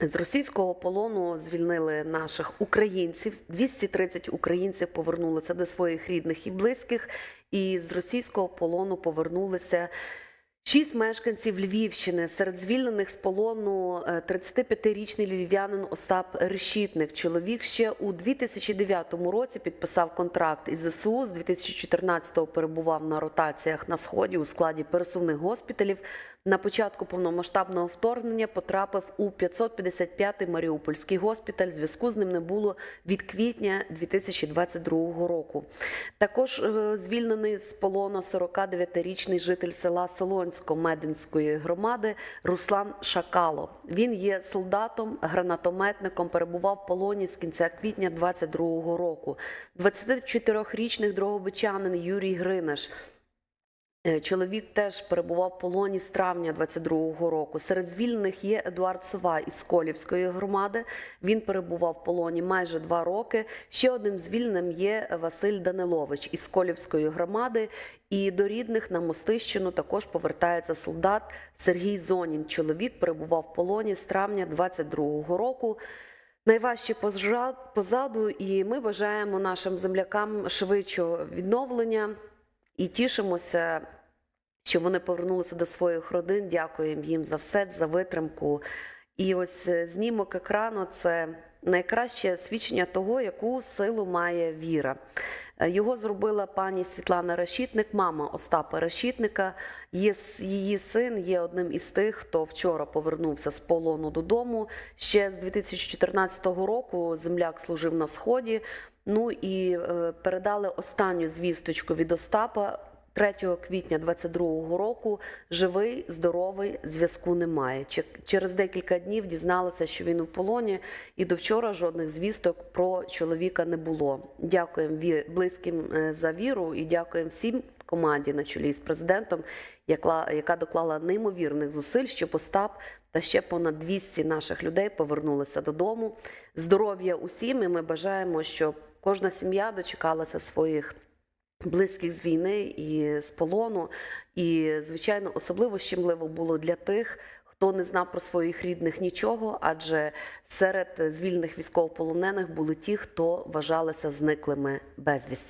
З російського полону звільнили наших українців. 230 українців повернулися до своїх рідних і близьких. І з російського полону повернулися шість мешканців Львівщини. Серед звільнених з полону е, 35-річний львів'янин Остап Решітник. Чоловік ще у 2009 році підписав контракт із ЗСУ. З 2014-го перебував на ротаціях на сході у складі пересувних госпіталів. На початку повномасштабного вторгнення потрапив у 555-й Маріупольський госпіталь. Зв'язку з ним не було від квітня 2022 року. Також е, звільнений з полону 49-річний житель села Солонсько Мединської громади Руслан Шакало. Він є солдатом, гранатометником, перебував в полоні з кінця квітня 2022 року. 24-річний дрогобичанин Юрій Гринаш. Е, Чоловік теж перебував в полоні з травня 22-го року. Серед звільнених є Едуард Сова із Колівської громади. Він перебував в полоні майже два роки. Ще одним звільненим є Василь Данилович із Колівської громади. І до рідних на Мостищину також повертається солдат Сергій Зонін. Чоловік перебував в полоні з травня 22-го року. Найважче позаду, і ми бажаємо нашим землякам швидшого відновлення і тішимося, що вони повернулися до своїх родин. Дякуємо їм за все, за витримку. І ось е, знімок екрану це найкраще свідчення того, яку силу має віра. Е, Його зробила пані Світлана Решітник, мама Остапа Решітника. Її син є одним із тих, хто вчора повернувся з полону додому. Ще з 2014 року земляк служив на сході. Ну і е, передали останню звісточку від Остапа. 3 квітня 22-го року живий, здоровий, зв'язку немає. Че- Через декілька днів дізналися, що він у полоні, і до вчора жодних звісток про чоловіка не було. Дякуємо близьким е, за віру і дякуємо всім команді на чолі з президентом, яка доклала неймовірних зусиль, щоб Остап та ще понад 200 наших людей повернулися додому. Здоров'я усім, і ми бажаємо, щоб кожна сім'я дочекалася своїх близьких з війни і з полону. І, звичайно, особливо щемливо було для тих, хто не знав про своїх рідних нічого, адже серед звільнених військовополонених були ті, хто вважалися зниклими безвісті.